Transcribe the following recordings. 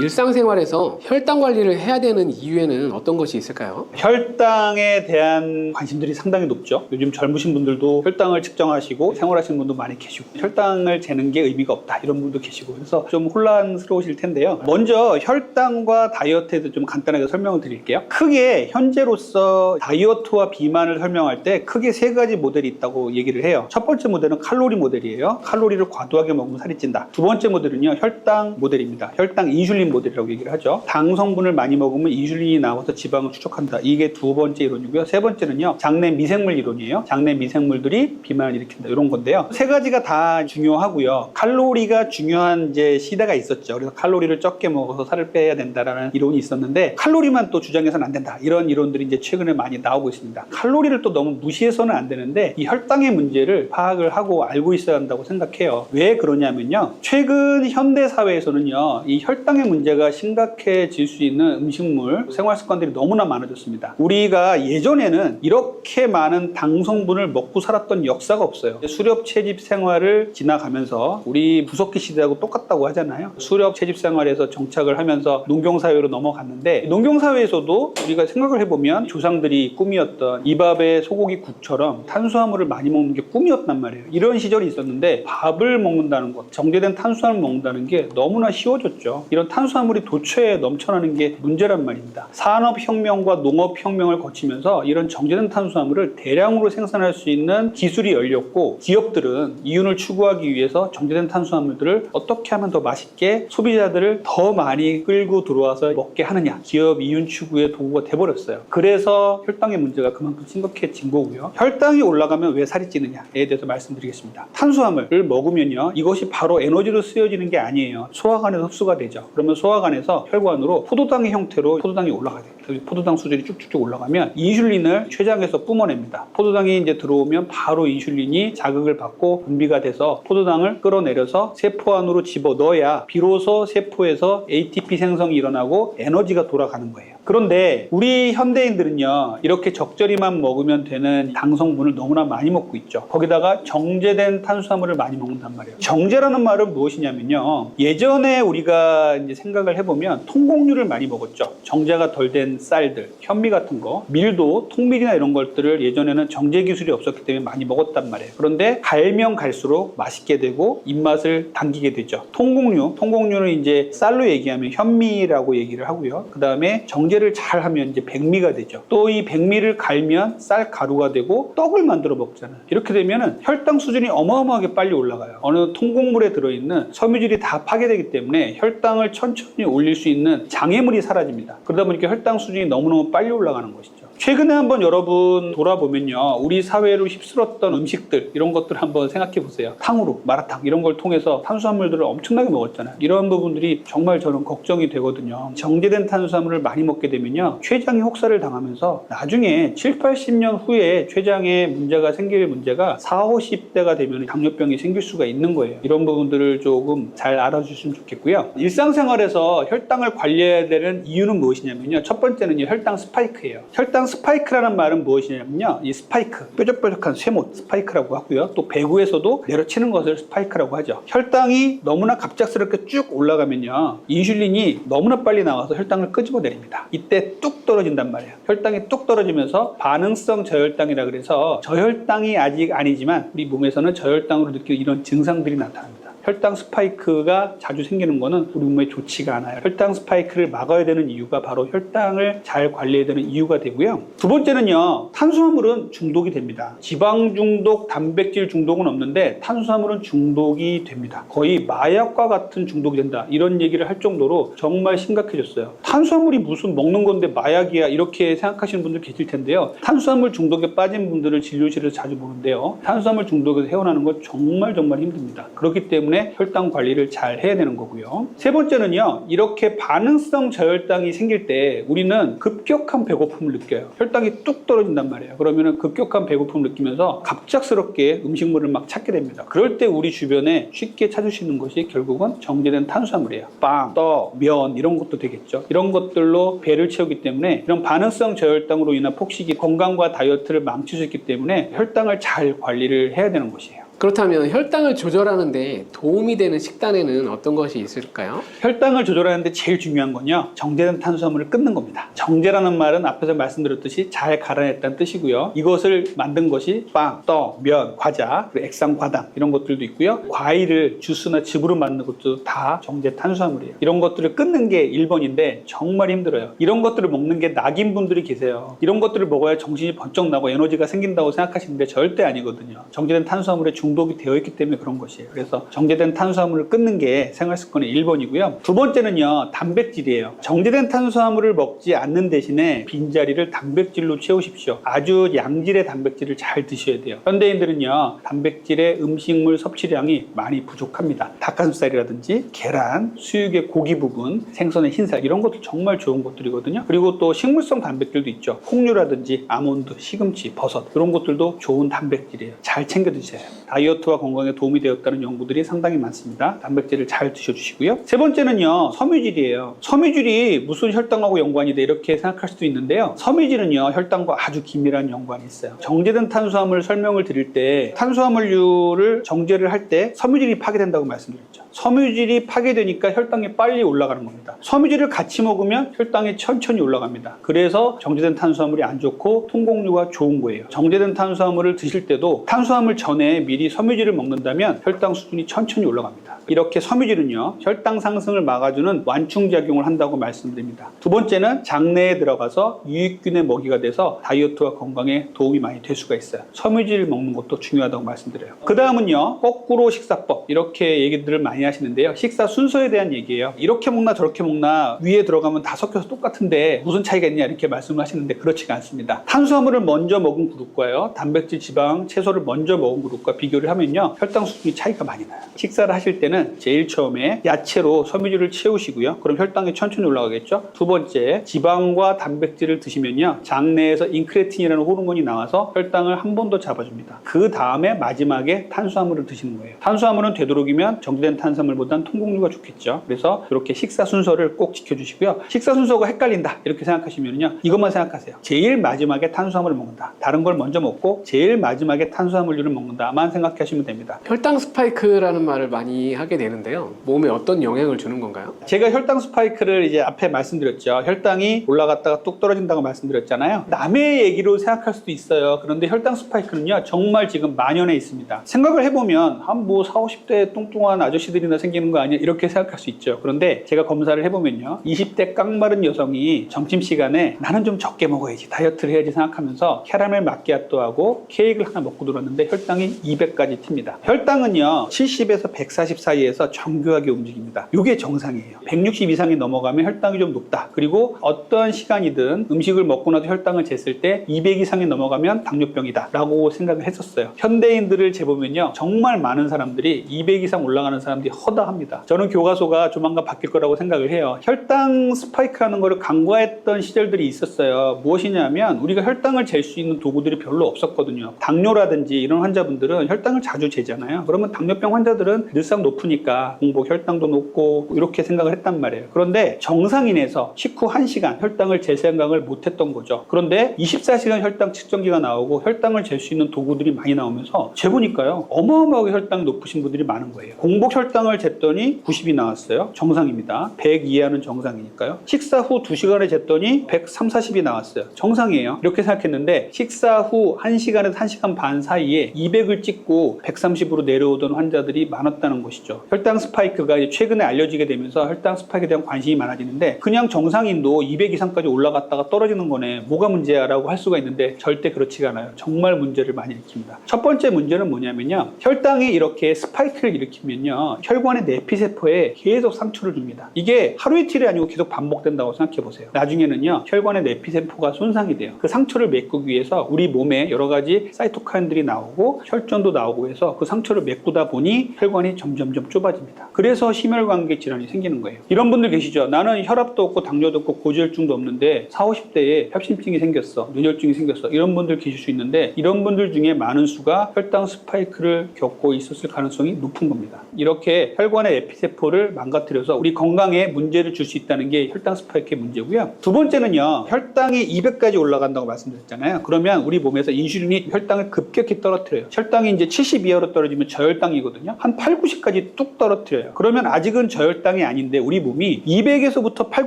일상생활에서 혈당 관리를 해야 되는 이유에는 어떤 것이 있을까요? 혈당에 대한 관심들이 상당히 높죠. 요즘 젊으신 분들도 혈당을 측정하시고 생활하시는 분도 많이 계시고 혈당을 재는 게 의미가 없다 이런 분도 계시고 그래서 좀 혼란스러우실 텐데요. 먼저 혈당과 다이어트에 대해서 좀 간단하게 설명을 드릴게요. 크게 현재로서 다이어트와 비만을 설명할 때 크게 세 가지 모델이 있다고 얘기를 해요. 첫 번째 모델은 칼로리 모델이에요. 칼로리를 과도하게 먹으면 살이 찐다. 두 번째 모델은요 혈당 모델입니다. 혈당 인슐린 모델이라고 얘기를 하죠. 당 성분을 많이 먹으면 인슐린이 나와서 지방을 추적한다. 이게 두 번째 이론이고요. 세 번째는요 장내 미생물 이론이에요. 장내 미생물들이 비만을 일으킨다 이런 건데요. 세 가지가 다 중요하고요. 칼로리가 중요한 이제 시대가 있었죠. 그래서 칼로리를 적게 먹어서 살을 빼야 된다라는 이론이 있었는데 칼로리만 또 주장해서는 안 된다. 이런 이론들이 이제 최근에 많이 나오고 있습니다. 칼로리를 또 너무 무시해서는 안 되는데 이 혈당의 문제를 파악을 하고 알고 있어야 한다고 생각해요. 왜 그러냐면요. 최근 현대 사회에서는요. 이 혈당의 문제 가 심각해질 수 있는 음식물, 생활 습관들이 너무나 많아졌습니다. 우리가 예전에는 이렇게 많은 당 성분을 먹고 살았던 역사가 없어요. 수렵 채집 생활을 지나가면서 우리 부석기 시대하고 똑같다고 하잖아요. 수렵 채집 생활에서 정착을 하면서 농경 사회로 넘어갔는데 농경 사회에서도 우리가 생각을 해보면 조상들이 꿈이었던 이밥에 소고기 국처럼 탄수화물을 많이 먹는 게 꿈이었단 말이에요. 이런 시절이 있었는데 밥을 먹는다는 것, 정제된 탄수화물 먹는다는 게 너무나 쉬워졌죠. 이런 탄 수화물이 도처에 넘쳐나는 게 문제란 말입니다. 산업혁명과 농업혁명을 거치면서 이런 정제된 탄수화물을 대량으로 생산할 수 있는 기술이 열렸고 기업들은 이윤을 추구하기 위해서 정제된 탄수화물들을 어떻게 하면 더 맛있게 소비자들을 더 많이 끌고 들어와서 먹게 하느냐 기업 이윤 추구의 도구가 돼버렸어요. 그래서 혈당의 문제가 그만큼 심각해진 거고요. 혈당이 올라가면 왜 살이 찌느냐에 대해서 말씀드리겠습니다. 탄수화물을 먹으면요 이것이 바로 에너지로 쓰여지는 게 아니에요. 소화관에서 흡수가 되죠. 그러면 소화관에서 혈관으로 포도당의 형태로 포도당이 올라가게 돼요. 포도당 수준이 쭉쭉쭉 올라가면 인슐린을 췌장에서 뿜어냅니다. 포도당이 이제 들어오면 바로 인슐린이 자극을 받고 분비가 돼서 포도당을 끌어내려서 세포 안으로 집어 넣어야 비로소 세포에서 ATP 생성이 일어나고 에너지가 돌아가는 거예요. 그런데 우리 현대인들은요 이렇게 적절히만 먹으면 되는 당 성분을 너무나 많이 먹고 있죠. 거기다가 정제된 탄수화물을 많이 먹는단 말이에요. 정제라는 말은 무엇이냐면요 예전에 우리가 이제 생각을 해보면 통곡류를 많이 먹었죠. 정제가 덜 된 쌀들, 현미 같은 거, 밀도, 통밀이나 이런 것들을 예전에는 정제 기술이 없었기 때문에 많이 먹었단 말이에요. 그런데 갈면 갈수록 맛있게 되고 입맛을 당기게 되죠. 통곡류, 통곡류는 이제 쌀로 얘기하면 현미라고 얘기를 하고요. 그 다음에 정제를 잘 하면 이제 백미가 되죠. 또 이 백미를 갈면 쌀 가루가 되고 떡을 만들어 먹잖아요. 이렇게 되면은 혈당 수준이 어마어마하게 빨리 올라가요. 어느 통곡물에 들어있는 섬유질이 다 파괴되기 때문에 혈당을 천천히 올릴 수 있는 장애물이 사라집니다. 그러다 보니까 혈당 수준이 너무너무 빨리 올라가는 것이죠. 최근에 한번 여러분 돌아보면요. 우리 사회를 휩쓸었던 음식들, 이런 것들 한번 생각해 보세요. 탕후루, 마라탕, 이런 걸 통해서 탄수화물들을 엄청나게 먹었잖아요. 이런 부분들이 정말 저는 걱정이 되거든요. 정제된 탄수화물을 많이 먹게 되면요. 췌장이 혹사를 당하면서 나중에 7, 80년 후에 췌장에 문제가 생길 문제가 4, 50대가 되면 당뇨병이 생길 수가 있는 거예요. 이런 부분들을 조금 잘 알아주시면 좋겠고요. 일상생활에서 혈당을 관리해야 되는 이유는 무엇이냐면요. 첫 번째는 혈당 스파이크예요. 혈당 스파이크라는 말은 무엇이냐면요. 이 스파이크, 뾰족뾰족한 쇠못 스파이크라고 하고요. 또 배구에서도 내려치는 것을 스파이크라고 하죠. 혈당이 너무나 갑작스럽게 쭉 올라가면요. 인슐린이 너무나 빨리 나와서 혈당을 끄집어 내립니다. 이때 뚝 떨어진단 말이에요. 혈당이 뚝 떨어지면서 반응성 저혈당이라 그래서 저혈당이 아직 아니지만 우리 몸에서는 저혈당으로 느끼는 이런 증상들이 나타납니다. 혈당 스파이크가 자주 생기는 것은 우리 몸에 좋지가 않아요. 혈당 스파이크를 막아야 되는 이유가 바로 혈당을 잘 관리해야 되는 이유가 되고요. 두 번째는요, 탄수화물은 중독이 됩니다. 지방 중독, 단백질 중독은 없는데 탄수화물은 중독이 됩니다. 거의 마약과 같은 중독이 된다. 이런 얘기를 할 정도로 정말 심각해졌어요. 탄수화물이 무슨 먹는 건데 마약이야. 이렇게 생각하시는 분들 계실 텐데요. 탄수화물 중독에 빠진 분들을 진료실에서 자주 보는데요. 탄수화물 중독에서 헤어나는 건 정말 정말 힘듭니다. 그렇기 때문에 혈당 관리를 잘 해야 되는 거고요. 세 번째는요, 이렇게 반응성 저혈당이 생길 때 우리는 급격한 배고픔을 느껴요. 혈당이 뚝 떨어진단 말이에요. 그러면 급격한 배고픔을 느끼면서 갑작스럽게 음식물을 막 찾게 됩니다. 그럴 때 우리 주변에 쉽게 찾을 수 있는 것이 결국은 정제된 탄수화물이에요. 빵, 떡, 면 이런 것도 되겠죠. 이런 것들로 배를 채우기 때문에 이런 반응성 저혈당으로 인한 폭식이 건강과 다이어트를 망칠 수 있기 때문에 혈당을 잘 관리를 해야 되는 것이에요. 그렇다면 혈당을 조절하는데 도움이 되는 식단에는 어떤 것이 있을까요? 혈당을 조절하는데 제일 중요한 건요 정제된 탄수화물을 끊는 겁니다. 정제라는 말은 앞에서 말씀드렸듯이 잘 갈아냈다는 뜻이고요. 이것을 만든 것이 빵, 떡, 면, 과자, 액상 과당 이런 것들도 있고요. 과일을 주스나 즙으로 만든 것도 다 정제 탄수화물이에요. 이런 것들을 끊는 게 1번인데 정말 힘들어요. 이런 것들을 먹는 게 낙인 분들이 계세요. 이런 것들을 먹어야 정신이 번쩍 나고 에너지가 생긴다고 생각하시는데 절대 아니거든요. 정제된 탄수화물에 중 독이 되어 있기 때문에 그런 것이에요. 그래서 정제된 탄수화물을 끊는 게 생활 습관의 1번이고요. 두 번째는요 단백질이에요. 정제된 탄수화물을 먹지 않는 대신에 빈자리를 단백질로 채우십시오. 아주 양질의 단백질을 잘 드셔야 돼요. 현대인들은요 단백질의 음식물 섭취량이 많이 부족합니다. 닭가슴살이라든지 계란 수육의 고기 부분 생선의 흰살 이런 것도 정말 좋은 것들이거든요. 그리고 또 식물성 단백질도 있죠. 콩류라든지 아몬드 시금치 버섯 이런 것들도 좋은 단백질이에요. 잘 챙겨 드셔야 해요 다이어트와 건강에 도움이 되었다는 연구들이 상당히 많습니다. 단백질을 잘 드셔주시고요. 세 번째는요 섬유질이에요. 섬유질이 무슨 혈당하고 연관이 돼? 이렇게 생각할 수도 있는데요. 섬유질은요 혈당과 아주 긴밀한 연관이 있어요. 정제된 탄수화물 설명을 드릴 때 탄수화물류를 정제를 할 때 섬유질이 파괴된다고 말씀드렸죠 섬유질이 파괴되니까 혈당이 빨리 올라가는 겁니다. 섬유질을 같이 먹으면 혈당이 천천히 올라갑니다. 그래서 정제된 탄수화물이 안 좋고 통곡류가 좋은 거예요. 정제된 탄수화물을 드실 때도 탄수화물 전에 미리 섬유질을 먹는다면 혈당 수준이 천천히 올라갑니다. 이렇게 섬유질은요 혈당 상승을 막아주는 완충작용을 한다고 말씀드립니다. 두 번째는 장내에 들어가서 유익균의 먹이가 돼서 다이어트와 건강에 도움이 많이 될 수가 있어요. 섬유질 먹는 것도 중요하다고 말씀드려요. 그 다음은요 거꾸로 식사법. 이렇게 얘기들을 많이 하시는데요. 식사 순서에 대한 얘기예요. 이렇게 먹나 저렇게 먹나 위에 들어가면 다 섞여서 똑같은데 무슨 차이가 있냐 이렇게 말씀을 하시는데 그렇지가 않습니다. 탄수화물을 먼저 먹은 그룹과요 단백질 지방 채소를 먼저 먹은 그룹과 비교를 하면요 혈당 수준이 차이가 많이 나요. 식사를 하실 때는 제일 처음에 야채로 섬유질을 채우시고요. 그럼 혈당이 천천히 올라가겠죠? 두 번째 지방과 단백질을 드시면요 장내에서 인크레틴이라는 호르몬이 나와서 혈당을 한 번 더 잡아줍니다. 그 다음에 마지막에 탄수화물을 드시는 거예요. 탄수화물은 되도록이면 정제된 탄수 화물보다는 통곡류가 좋겠죠 그래서 이렇게 식사 순서를 꼭 지켜주시고요 식사 순서가 헷갈린다 이렇게 생각하시면요 이것만 생각하세요 제일 마지막에 탄수화물을 먹는다 다른 걸 먼저 먹고 제일 마지막에 탄수화물류를 먹는다만 생각하시면 됩니다 혈당 스파이크라는 말을 많이 하게 되는데요. 몸에 어떤 영향을 주는 건가요? 제가 혈당 스파이크를 이제 앞에 말씀드렸죠. 혈당이 올라갔다가 뚝 떨어진다고 말씀드렸잖아요. 남의 얘기로 생각할 수도 있어요. 그런데 혈당 스파이크는요, 정말 지금 만연해 있습니다. 생각을 해보면, 한 뭐 40, 50대 뚱뚱한 아저씨들이 나 생기는 거 아니야? 이렇게 생각할 수 있죠. 그런데 제가 검사를 해보면요, 20대 깡마른 여성이 점심시간에 나는 좀 적게 먹어야지, 다이어트를 해야지 생각하면서 캐러멜 마끼아또하고 케이크를 하나 먹고 들었는데 혈당이 200까지 튑니다. 혈당은요, 70에서 140 사이에서 정교하게 움직입니다. 이게 정상이에요. 160 이상이 넘어가면 혈당이 좀 높다. 그리고 어떤 시간이든 음식을 먹고 나도 혈당을 쟀을 때 200 이상이 넘어가면 당뇨병이다. 라고 생각을 했었어요. 현대인들을 재보면요. 정말 많은 사람들이 200 이상 올라가는 사람들이 허다합니다. 저는 교과서가 조만간 바뀔 거라고 생각을 해요. 혈당 스파이크라는 거를 간과했던 시절들이 있었어요. 무엇이냐면 우리가 혈당을 잴 수 있는 도구들이 별로 없었거든요. 당뇨라든지 이런 환자분들은 혈당을 자주 재잖아요. 그러면 당뇨병 환자들은 늘상 높으니까 공복 혈당도 높고 이렇게 생각을 했단 말이에요. 그런데 정상인에서 식후 1시간 혈당을 잴 생각을 못 했던 거죠. 그런데 24시간 혈당 측정기가 나오고 혈당을 잴 수 있는 도구들이 많이 나오면서 재보니까요. 어마어마하게 혈당이 높으신 분들이 많은 거예요. 공복 혈당 을 쟀더니 90이 나왔어요. 정상입니다. 100 이하는 정상이니까요. 식사 후 2시간에 쟀더니 103, 40이 나왔어요. 정상이에요. 이렇게 생각했는데 식사 후 1시간에서 1시간 반 사이에 200을 찍고 130으로 내려오던 환자들이 많았다는 것이죠. 혈당 스파이크가 최근에 알려지게 되면서 혈당 스파이크에 대한 관심이 많아지는데 그냥 정상인도 200 이상까지 올라갔다가 떨어지는 거네. 뭐가 문제야 라고 할 수가 있는데 절대 그렇지가 않아요. 정말 문제를 많이 일으킵니다. 첫 번째 문제는 뭐냐면요. 혈당이 이렇게 스파이크를 일으키면요. 혈관의 내피세포에 계속 상처를 줍니다. 이게 하루 이틀이 아니고 계속 반복된다고 생각해 보세요. 나중에는요. 혈관의 내피세포가 손상이 돼요. 그 상처를 메꾸기 위해서 우리 몸에 여러 가지 사이토카인들이 나오고 혈전도 나오고 해서 그 상처를 메꾸다 보니 혈관이 점점점 좁아집니다. 그래서 심혈관계 질환이 생기는 거예요. 이런 분들 계시죠? 나는 혈압도 없고 당뇨도 없고 고지혈증도 없는데 40, 50대에 협심증이 생겼어. 뇌혈증이 생겼어. 이런 분들 계실 수 있는데 이런 분들 중에 많은 수가 혈당 스파이크를 겪고 있었을 가능성이 높은 겁니다. 이렇게 혈관의 에피세포를 망가뜨려서 우리 건강에 문제를 줄 수 있다는 게 혈당 스파이크의 문제고요. 두 번째는요. 혈당이 200까지 올라간다고 말씀드렸잖아요. 그러면 우리 몸에서 인슐린이 혈당을 급격히 떨어뜨려요. 혈당이 이제 70 이하로 떨어지면 저혈당이거든요. 한 8, 90까지 뚝 떨어뜨려요. 그러면 아직은 저혈당이 아닌데 우리 몸이 200에서부터 8,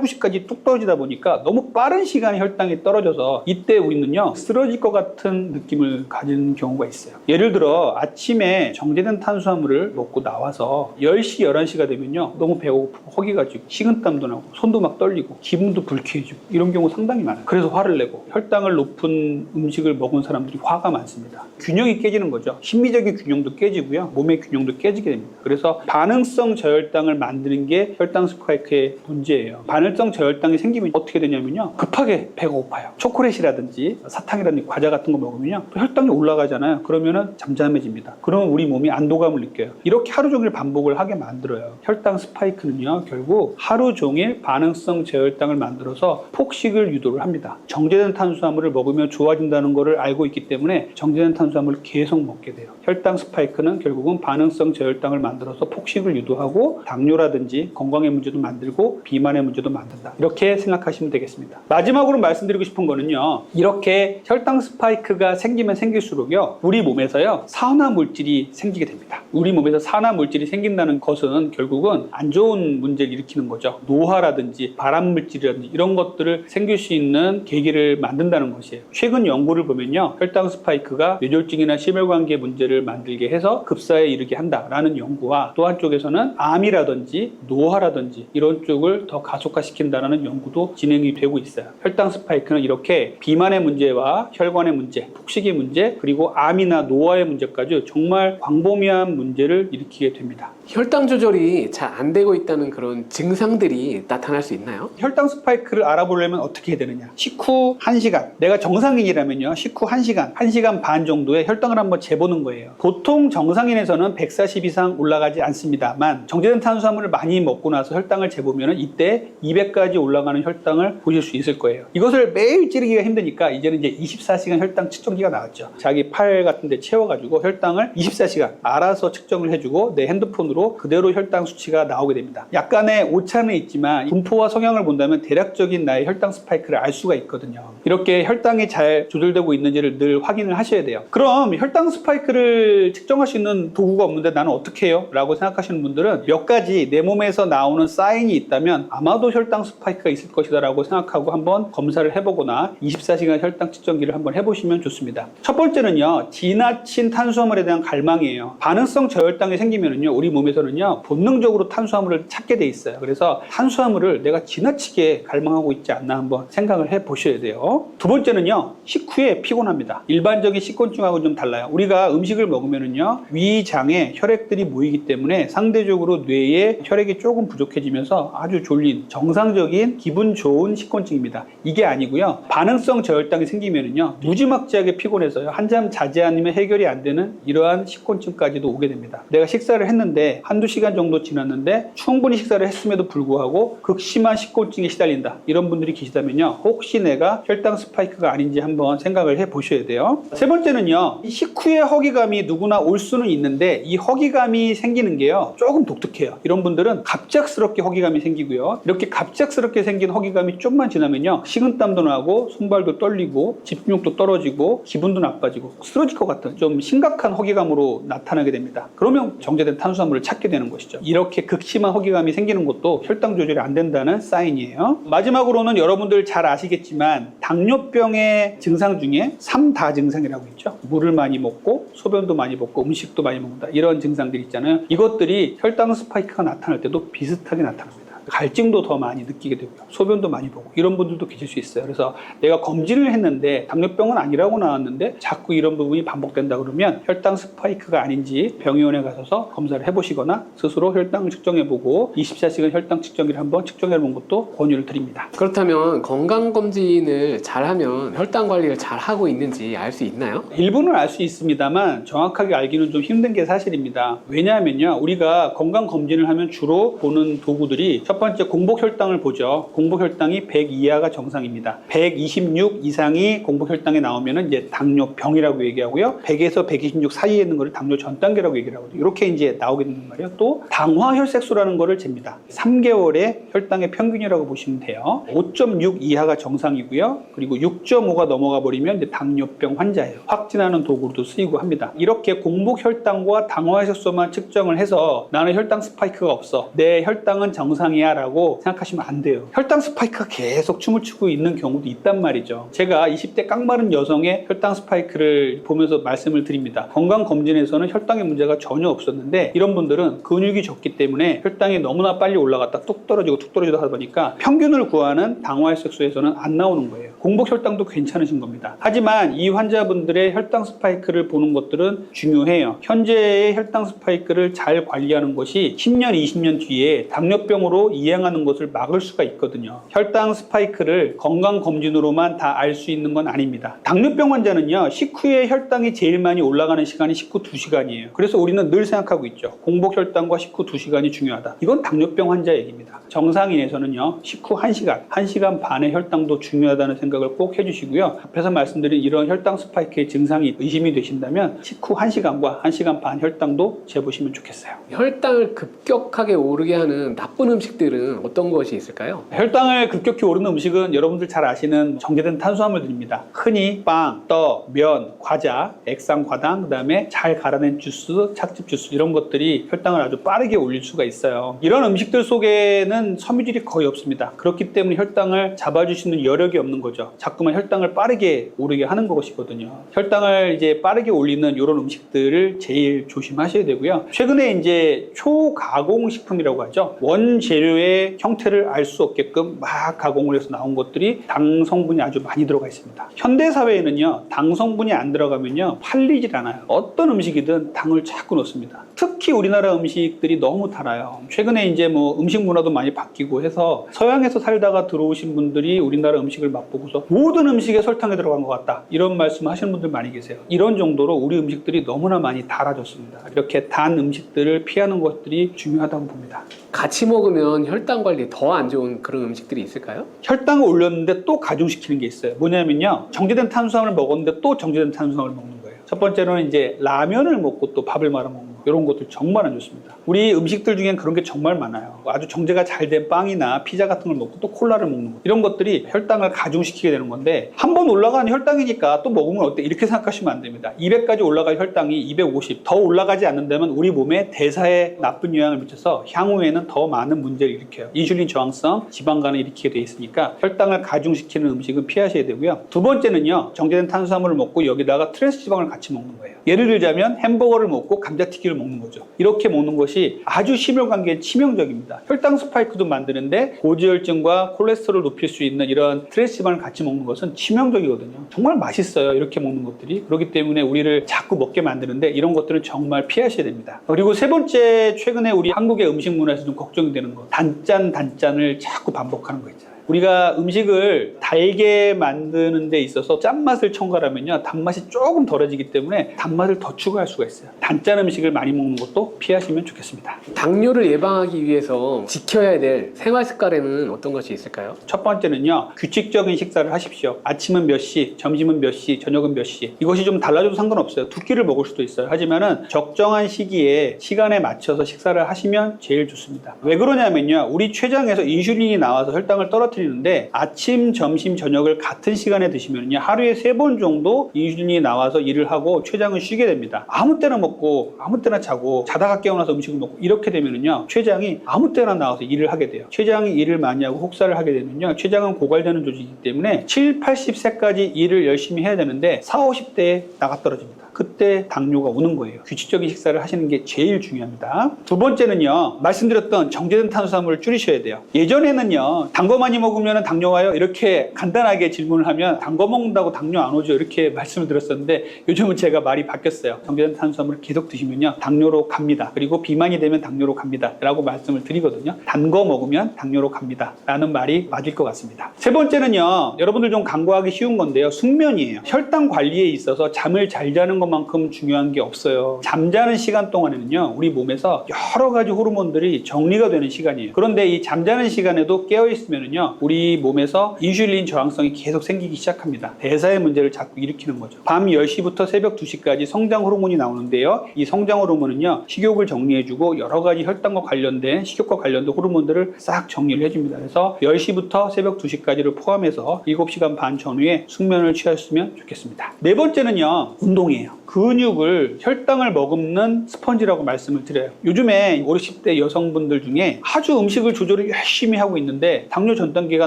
90까지 뚝 떨어지다 보니까 너무 빠른 시간에 혈당이 떨어져서 이때 우리는요. 쓰러질 것 같은 느낌을 가지는 경우가 있어요. 예를 들어 아침에 정제된 탄수화물을 먹고 나와서 10시, 11시가 되면요. 너무 배고프고 허기가 지고 식은땀도 나고 손도 막 떨리고 기분도 불쾌해지고 이런 경우 상당히 많아요. 그래서 화를 내고 혈당을 높은 음식을 먹은 사람들이 화가 많습니다. 균형이 깨지는 거죠. 심리적인 균형도 깨지고요. 몸의 균형도 깨지게 됩니다. 그래서 반응성 저혈당을 만드는 게 혈당 스파이크의 문제예요. 반응성 저혈당이 생기면 어떻게 되냐면요. 급하게 배가 고파요. 초콜릿이라든지 사탕이라든지 과자 같은 거 먹으면요. 또 혈당이 올라가잖아요. 그러면은 잠잠해집니다. 그러면 우리 몸이 안도감을 느껴요. 이렇게 하루 종일 반복을 하게 만들어요. 혈당 스파이크는요. 결국 하루 종일 반응성 저혈당을 만들어서 폭식을 유도를 합니다. 정제된 탄수화물을 먹으면 좋아진다는 것을 알고 있기 때문에 정제된 탄수화물을 계속 먹게 돼요. 혈당 스파이크는 결국은 반응성 저혈당을 만들어서 폭식을 유도하고 당뇨라든지 건강의 문제도 만들고 비만의 문제도 만든다. 이렇게 생각하시면 되겠습니다. 마지막으로 말씀드리고 싶은 거는요. 이렇게 혈당 스파이크가 생기면 생길수록요. 우리 몸에서요. 산화 물질이 생기게 됩니다. 우리 몸에서 산화 물질이 생긴다는 것은 결국은 안 좋은 문제를 일으키는 거죠. 노화라든지 발암 물질이라든지 이런 것들을 생길 수 있는 계기를 만든다는 것이에요. 최근 연구를 보면요. 혈당 스파이크가 뇌졸중이나 심혈관계 문제를 만들게 해서 급사에 이르게 한다라는 연구와 또 한쪽에서는 암이라든지 노화라든지 이런 쪽을 더 가속화시킨다는 연구도 진행이 되고 있어요. 혈당 스파이크는 이렇게 비만의 문제와 혈관의 문제, 폭식의 문제, 그리고 암이나 노화의 문제까지 정말 광범위한 문제를 일으키게 됩니다. 혈당 조절이 잘 안 되고 있다는 그런 증상들이 나타날 수 있나요? 혈당 스파이크를 알아보려면 어떻게 해야 되느냐? 식후 1시간. 내가 정상인이라면요. 식후 1시간, 1시간 반 정도의 혈당을 한번 재보는 거예요. 보통 정상인에서는 140 이상 올라가지 않습니다만 정제된 탄수화물을 많이 먹고 나서 혈당을 재보면 이때 200까지 올라가는 혈당을 보실 수 있을 거예요. 이것을 매일 찌르기가 힘드니까 이제는 이제 24시간 혈당 측정기가 나왔죠. 자기 팔 같은 데 채워가지고 혈당을 24시간 알아서 측정을 해주고 내 핸드폰으로 그대로 혈당 수치가 나오게 됩니다. 약간의 오차는 있지만 분포와 성향을 본다면 대략적인 나의 혈당 스파이크를 알 수가 있거든요. 이렇게 혈당이 잘 조절되고 있는지를 늘 확인을 하셔야 돼요. 그럼 혈당 스파이크를 측정할 수 있는 도구가 없는데 나는 어떻게 해요? 라고 생각하시는 분들은 몇 가지 내 몸에서 나오는 사인이 있다면 아마도 혈당 스파이크가 있을 것이다 라고 생각하고 한번 검사를 해보거나 24시간 혈당 측정기를 한번 해보시면 좋습니다. 첫 번째는요, 지나친 탄수화물에 대한 갈망이에요. 반응성 저혈당이 생기면은요, 우리 몸에 서는요, 본능적으로 탄수화물을 찾게 돼 있어요. 그래서 탄수화물을 내가 지나치게 갈망하고 있지 않나 한번 생각을 해 보셔야 돼요. 두 번째는요, 식후에 피곤합니다. 일반적인 식곤증하고 좀 달라요. 우리가 음식을 먹으면은요, 위장에 혈액들이 모이기 때문에 상대적으로 뇌에 혈액이 조금 부족해지면서 아주 졸린 정상적인 기분 좋은 식곤증입니다. 이게 아니고요. 반응성 저혈당이 생기면은요, 무지막지하게 피곤해서요. 한잠 자지 않으면 해결이 안 되는 이러한 식곤증까지도 오게 됩니다. 내가 식사를 했는데 한두 시간 정도 지났는데 충분히 식사를 했음에도 불구하고 극심한 식곤증에 시달린다. 이런 분들이 계시다면요. 혹시 내가 혈당 스파이크가 아닌지 한번 생각을 해 보셔야 돼요. 세 번째는요. 이 식후에 허기감이 누구나 올 수는 있는데 이 허기감이 생기는 게요. 조금 독특해요. 이런 분들은 갑작스럽게 허기감이 생기고요. 이렇게 갑작스럽게 생긴 허기감이 좀만 지나면요. 식은땀도 나고 손발도 떨리고 집중력도 떨어지고 기분도 나빠지고 쓰러질 것 같은 좀 심각한 허기감으로 나타나게 됩니다. 그러면 정제된 탄수화물을 찾게 되는 것이죠. 이렇게 극심한 허기감이 생기는 것도 혈당 조절이 안 된다는 사인이에요. 마지막으로는 여러분들 잘 아시겠지만 당뇨병의 증상 중에 삼다 증상이라고 있죠. 물을 많이 먹고 소변도 많이 먹고 음식도 많이 먹는다. 이런 증상들이 있잖아요. 이것들이 혈당 스파이크가 나타날 때도 비슷하게 나타납니다. 갈증도 더 많이 느끼게 되고요. 소변도 많이 보고 이런 분들도 계실 수 있어요. 그래서 내가 검진을 했는데 당뇨병은 아니라고 나왔는데 자꾸 이런 부분이 반복된다 그러면 혈당 스파이크가 아닌지 병의원에 가셔서 검사를 해보시거나 스스로 혈당을 측정해보고 24시간 혈당 측정기를 한번 측정해보는 것도 권유를 드립니다. 그렇다면 건강검진을 잘하면 혈당 관리를 잘 하고 있는지 알 수 있나요? 일부는 알 수 있습니다만 정확하게 알기는 좀 힘든 게 사실입니다. 왜냐하면요, 우리가 건강 검진을 하면 주로 보는 도구들이 첫첫 번째 공복 혈당을 보죠. 공복 혈당이 100 이하가 정상입니다. 126 이상이 공복 혈당에 나오면은 이제 당뇨병이라고 얘기하고요. 100에서 126 사이에 있는 거를 당뇨 전 단계라고 얘기를 하거든요. 이렇게 이제 나오게 되는 말이에요. 또 당화 혈색소라는 거를 잽니다. 3개월의 혈당의 평균이라고 보시면 돼요. 5.6 이하가 정상이고요. 그리고 6.5가 넘어가 버리면 이제 당뇨병 환자예요. 확진하는 도구로도 쓰이고 합니다. 이렇게 공복 혈당과 당화 혈색소만 측정을 해서 나는 혈당 스파이크가 없어. 내 혈당은 정상이 야 라고 생각하시면 안 돼요. 혈당 스파이크가 계속 춤을 추고 있는 경우도 있단 말이죠. 제가 20대 깡마른 여성의 혈당 스파이크를 보면서 말씀을 드립니다. 건강 검진에서는 혈당의 문제가 전혀 없었는데 이런 분들은 근육이 적기 때문에 혈당이 너무나 빨리 올라갔다 뚝 떨어지고 뚝 떨어지고 하다 보니까 평균을 구하는 당화혈색소에서는 안 나오는 거예요. 공복 혈당도 괜찮으신 겁니다. 하지만 이 환자분들의 혈당 스파이크를 보는 것들은 중요해요. 현재의 혈당 스파이크를 잘 관리하는 것이 10년, 20년 뒤에 당뇨병으로 이행하는 것을 막을 수가 있거든요. 혈당 스파이크를 건강 검진으로만 다 알 수 있는 건 아닙니다. 당뇨병 환자는요, 식후에 혈당이 제일 많이 올라가는 시간이 식후 2시간이에요. 그래서 우리는 늘 생각하고 있죠. 공복 혈당과 식후 2시간이 중요하다. 이건 당뇨병 환자 얘기입니다. 정상인에서는요, 식후 1시간, 1시간 반의 혈당도 중요하다는 생각 을 꼭 해주시고요. 앞에서 말씀드린 이런 혈당 스파이크의 증상이 의심이 되신다면 식후 1시간과 1시간 반 혈당도 재보시면 좋겠어요. 혈당을 급격하게 오르게 하는 나쁜 음식들은 어떤 것이 있을까요? 혈당을 급격히 오르는 음식은 여러분들 잘 아시는 정제된 탄수화물들입니다. 흔히 빵, 떡, 면, 과자, 액상 과당, 그다음에 잘 갈아낸 주스, 착즙 주스 이런 것들이 혈당을 아주 빠르게 올릴 수가 있어요. 이런 음식들 속에는 섬유질이 거의 없습니다. 그렇기 때문에 혈당을 잡아주시는 여력이 없는 거죠. 자꾸만 혈당을 빠르게 오르게 하는 것이거든요. 혈당을 이제 빠르게 올리는 이런 음식들을 제일 조심하셔야 되고요. 최근에 이제 초가공 식품이라고 하죠. 원재료의 형태를 알 수 없게끔 막 가공을 해서 나온 것들이 당 성분이 아주 많이 들어가 있습니다. 현대 사회에는요, 당 성분이 안 들어가면요, 팔리질 않아요. 어떤 음식이든 당을 자꾸 넣습니다. 특히 우리나라 음식들이 너무 달아요. 최근에 이제 뭐 음식 문화도 많이 바뀌고 해서 서양에서 살다가 들어오신 분들이 우리나라 음식을 맛보고 서 모든 음식에 설탕이 들어간 것 같다. 이런 말씀 하시는 분들 많이 계세요. 이런 정도로 우리 음식들이 너무나 많이 달아졌습니다. 이렇게 단 음식들을 피하는 것들이 중요하다고 봅니다. 같이 먹으면 혈당 관리에 더안 좋은 그런 음식들이 있을까요? 혈당을 올렸는데 또 가중시키는 게 있어요. 뭐냐면요. 정제된 탄수화물을 먹었는데 또 정제된 탄수화물을 먹는 거예요. 첫 번째로는 이제 라면을 먹고 또 밥을 말아 먹는 거. 이런 것들 정말 안 좋습니다. 우리 음식들 중엔 그런 게 정말 많아요. 아주 정제가 잘 된 빵이나 피자 같은 걸 먹고 또 콜라를 먹는 거. 이런 것들이 혈당을 가중시키게 되는 건데 한 번 올라간 혈당이니까 또 먹으면 어때? 이렇게 생각하시면 안 됩니다. 200까지 올라갈 혈당이 250. 더 올라가지 않는다면 우리 몸에 대사에 나쁜 영향을 미쳐서 향후에는 더 많은 문제를 일으켜요. 인슐린 저항성, 지방간을 일으키게 돼 있으니까 혈당을 가중시키는 음식은 피하셔야 되고요. 두 번째는요. 정제된 탄수화물을 먹고 여기다가 트랜스 지방을 같이 먹는 거예요. 예를 들자면 햄버거를 먹고 감자튀 김을 먹는 거죠. 이렇게 먹는 것이 아주 심혈관계에 치명적입니다. 혈당 스파이크도 만드는데 고지혈증과 콜레스테롤을 높일 수 있는 이런 지방을 같이 먹는 것은 치명적이거든요. 정말 맛있어요. 이렇게 먹는 것들이. 그렇기 때문에 우리를 자꾸 먹게 만드는데 이런 것들은 정말 피하셔야 됩니다. 그리고 세 번째 최근에 우리 한국의 음식 문화에서 좀 걱정이 되는 거. 단짠 단짠을 자꾸 반복하는 거 있잖아요. 우리가 음식을 달게 만드는 데 있어서 짠맛을 첨가하면요 단맛이 조금 덜어지기 때문에 단맛을 더 추가할 수가 있어요. 단짠 음식을 많이 먹는 것도 피하시면 좋겠습니다. 당뇨를 예방하기 위해서 지켜야 될 생활 습관에는 어떤 것이 있을까요? 첫 번째는요 규칙적인 식사를 하십시오. 아침은 몇 시, 점심은 몇 시, 저녁은 몇 시. 이것이 좀 달라져도 상관없어요. 두 끼를 먹을 수도 있어요. 하지만은 적정한 시기에 시간에 맞춰서 식사를 하시면 제일 좋습니다. 왜 그러냐면요 우리 췌장에서 인슐린이 나와서 혈당을 떨어뜨리 는데 아침, 점심, 저녁을 같은 시간에 드시면요. 하루에 세 번 정도 인슐린이 나와서 일을 하고 췌장은 쉬게 됩니다. 아무 때나 먹고 아무 때나 자고 자다가 깨어나서 음식을 먹고 이렇게 되면은요. 췌장이 아무 때나 나와서 일을 하게 돼요. 췌장이 일을 많이 하고 혹사를 하게 되면요. 췌장은 고갈되는 조직이기 때문에 7, 80세까지 일을 열심히 해야 되는데 4, 50대에 나가 떨어집니다. 그때 당뇨가 오는 거예요. 규칙적인 식사를 하시는 게 제일 중요합니다. 두 번째는요, 말씀드렸던 정제된 탄수화물을 줄이셔야 돼요. 예전에는요, 단 거 많이 먹 으면 당뇨 와요? 이렇게 간단하게 질문을 하면 단 거 먹는다고 당뇨 안 오죠? 이렇게 말씀을 드렸었는데 요즘은 제가 말이 바뀌었어요. 정제된 탄수화물을 계속 드시면요, 당뇨로 갑니다. 그리고 비만이 되면 당뇨로 갑니다. 라고 말씀을 드리거든요. 단 거 먹으면 당뇨로 갑니다. 라는 말이 맞을 것 같습니다. 세 번째는요, 여러분들 좀 간과하기 쉬운 건데요, 숙면이에요. 혈당 관리에 있어서 잠을 잘 자는 것만큼 중요한 게 없어요. 잠자는 시간 동안에는요, 우리 몸에서 여러 가지 호르몬들이 정리가 되는 시간이에요. 그런데 이 잠자는 시간에도 깨어 있으면은요, 우리 몸에서 인슐린 저항성이 계속 생기기 시작합니다. 대사의 문제를 자꾸 일으키는 거죠. 밤 10시부터 새벽 2시까지 성장 호르몬이 나오는데요. 이 성장 호르몬은요, 식욕을 정리해주고 여러 가지 혈당과 관련된 식욕과 관련된 호르몬들을 싹 정리를 해줍니다. 그래서 10시부터 새벽 2시까지를 포함해서 7시간 반 전후에 숙면을 취하셨으면 좋겠습니다. 네 번째는요, 운동이에요. 근육을 혈당을 머금는 스펀지라고 말씀을 드려요. 요즘에 50, 60대 여성분들 중에 아주 음식을 조절을 열심히 하고 있는데 당뇨 전단 계가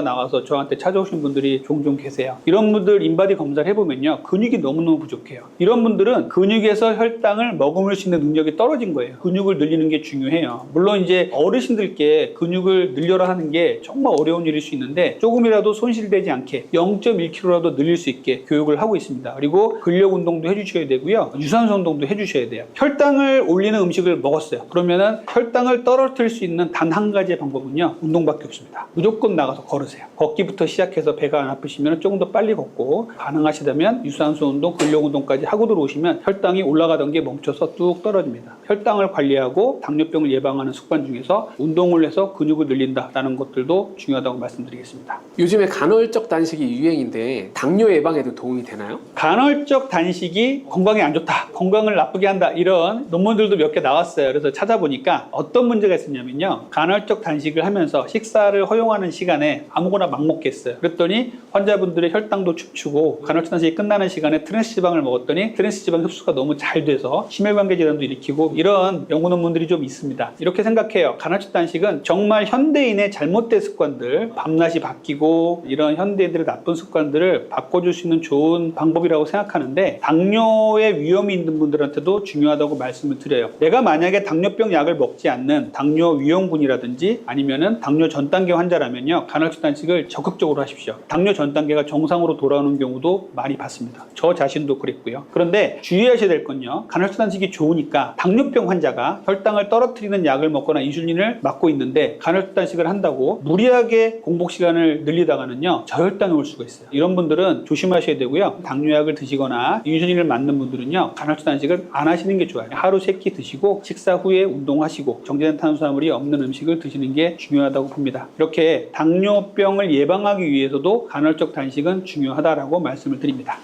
나와서 저한테 찾아오신 분들이 종종 계세요. 이런 분들 인바디 검사를 해보면요. 근육이 너무너무 부족해요. 이런 분들은 근육에서 혈당을 머금을 수 있는 능력이 떨어진 거예요. 근육을 늘리는 게 중요해요. 물론 이제 어르신들께 근육을 늘려라 하는 게 정말 어려운 일일 수 있는데 조금이라도 손실되지 않게 0.1kg라도 늘릴 수 있게 교육을 하고 있습니다. 그리고 근력 운동도 해주셔야 되고요. 유산소 운동도 해주셔야 돼요. 혈당을 올리는 음식을 먹었어요. 그러면은 혈당을 떨어뜨릴 수 있는 단 한 가지의 방법은요. 운동밖에 없습니다. 무조건 나가서 걸으세요. 걷기부터 시작해서 배가 안 아프시면 조금 더 빨리 걷고 가능하시다면 유산소 운동, 근력 운동까지 하고 들어오시면 혈당이 올라가던 게 멈춰서 뚝 떨어집니다. 혈당을 관리하고 당뇨병을 예방하는 습관 중에서 운동을 해서 근육을 늘린다라는 것들도 중요하다고 말씀드리겠습니다. 요즘에 간헐적 단식이 유행인데 당뇨 예방에도 도움이 되나요? 간헐적 단식이 건강에 안 좋다, 건강을 나쁘게 한다 이런 논문들도 몇 개 나왔어요. 그래서 찾아보니까 어떤 문제가 있었냐면요. 간헐적 단식을 하면서 식사를 허용하는 시간에 아무거나 막 먹겠어요. 그랬더니 환자분들의 혈당도 춤추고 간헐적 단식이 끝나는 시간에 트랜스 지방을 먹었더니 트랜스 지방 흡수가 너무 잘 돼서 심혈관계 질환도 일으키고 이런 연구 논문들이 좀 있습니다. 이렇게 생각해요. 간헐적 단식은 정말 현대인의 잘못된 습관들, 밤낮이 바뀌고 이런 현대인들의 나쁜 습관들을 바꿔줄 수 있는 좋은 방법이라고 생각하는데 당뇨의 위험이 있는 분들한테도 중요하다고 말씀을 드려요. 내가 만약에 당뇨병 약을 먹지 않는 당뇨 위험군이라든지 아니면은 당뇨 전 단계 환자라면요. 간헐 적 단식을 적극적으로 하십시오. 당뇨 전 단계가 정상으로 돌아오는 경우도 많이 봤습니다. 저 자신도 그랬고요. 그런데 주의하셔야 될 건요. 간헐적 단식이 좋으니까 당뇨병 환자가 혈당을 떨어뜨리는 약을 먹거나 인슐린을 맞고 있는데 간헐적 단식을 한다고 무리하게 공복 시간을 늘리다가는요. 저혈당이 올 수가 있어요. 이런 분들은 조심하셔야 되고요. 당뇨약을 드시거나 인슐린을 맞는 분들은요. 간헐적 단식을 안 하시는 게 좋아요. 하루 세 끼 드시고 식사 후에 운동하시고 정제된 탄수화물이 없는 음식을 드시는 게 중요하다고 봅니다. 이렇게 당뇨병을 예방하기 위해서도 간헐적 단식은 중요하다라고 말씀을 드립니다.